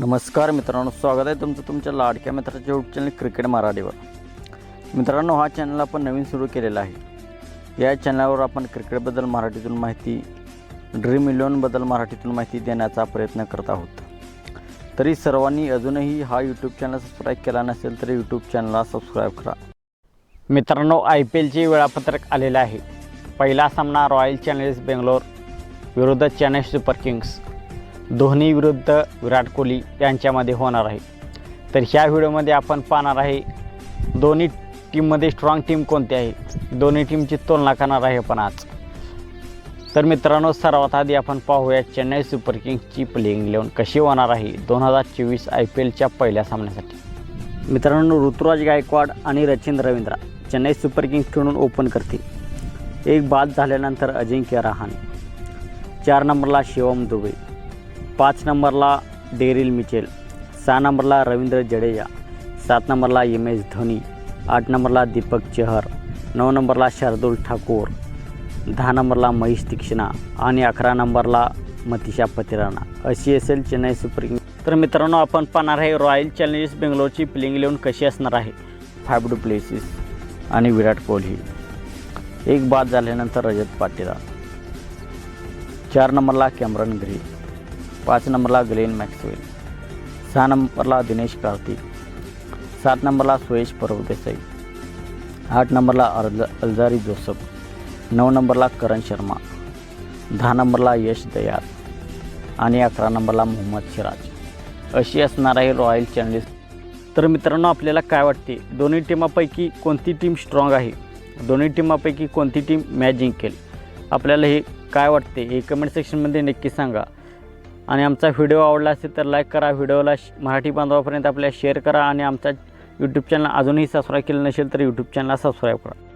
नमस्कार मित्रांनो स्वागत आहे तुमचं तुमच्या लाडक्या मित्राच्या यूट्यूब चॅनल क्रिकेट मराठीवर. मित्रांनो हा चॅनल आपण नवीन सुरू केलेला आहे. या चॅनलवर आपण क्रिकेटबद्दल मराठीतून माहिती ड्रीम इलेवनबद्दल मराठीतून माहिती देण्याचा प्रयत्न करत आहोत. तरी सर्वांनी अजूनही हा यूट्यूब चॅनल सबस्क्राईब केला नसेल तर यूट्यूब चॅनलला सबस्क्राईब करा. मित्रांनो आय पी एलचे वेळापत्रक आलेलं आहे. पहिला सामना रॉयल चॅलेंजर्स बेंगलोर विरुद्ध चेन्नई सुपर किंग्स धोनी विरुद्ध विराट कोहली यांच्यामध्ये होणार आहे. तर ह्या व्हिडिओमध्ये आपण पाहणार आहे दोन्ही टीममध्ये स्ट्रॉंग टीम कोणती आहे? दोन्ही टीमची तुलना करणार आहे आपण आज. तर मित्रांनो सर्वात आधी आपण पाहूया चेन्नई सुपर किंग्सची प्लेइंग इलेवन कशी होणार आहे दोन हजार चोवीस आय पी एलच्या पहिल्या सामन्यासाठी. मित्रांनो ऋतुराज गायकवाड आणि रचिन रवींद्र चेन्नई सुपर किंग्स खेळून ओपन करतील. एक बाद झाल्यानंतर अजिंक्य रहाणे. चार नंबरला शिवम दुबे. पाच नंबरला डेरिल मिचेल सहा नंबरला रवींद्र जडेजा सात नंबरला एम एस धोनी आठ नंबरला दीपक चहर नऊ नंबरला शार्दुल ठाकूर दहा नंबरला महेश तीक्ष्णा आणि अकरा नंबरला मतिशा पतिराणा. अशी असेल चेन्नई सुपर किंग तर मित्रांनो आपण पाहणार आहे रॉयल चॅलेंजर्स बेंगलोरची प्लेइंग इलेवन कशी असणार आहे. फायब डू प्लेसिस आणि विराट कोहली. एक बाद झाल्यानंतर रजत पाटीदार चार नंबरला कॅमरन ग्री पाच नंबरला ग्लेन मॅक्सवेल सहा नंबरला दिनेश कार्तिक सात नंबरला सुयेश परवदेसाई आठ नंबरला अर्ज अल्जारी जोसफ नऊ नंबरला करण शर्मा दहा नंबरला यश दयाल आणि अकरा नंबरला मोहम्मद सिराज अशी असणार आहे रॉयल चॅलेंजर्स. तर मित्रांनो आपल्याला काय वाटते? दोन्ही टीमापैकी कोणती टीम स्ट्रॉंग आहे? दोन्ही टीमापैकी कोणती टीम मॅच जिंकेल आपल्याला हे काय वाटते? हे कमेंट सेक्शनमध्ये नक्की सांगा. आणि आमचा व्हिडिओ आवडला असेल तर लाईक करा. व्हिडिओला श- मराठी बांधवापर्यंत आपल्याला शेअर करा आणि आमचा यूट्यूब चॅनल अजूनही सबस्क्राईब केलं नसेल तर यूट्यूब चॅनलला सबस्क्राईब करा.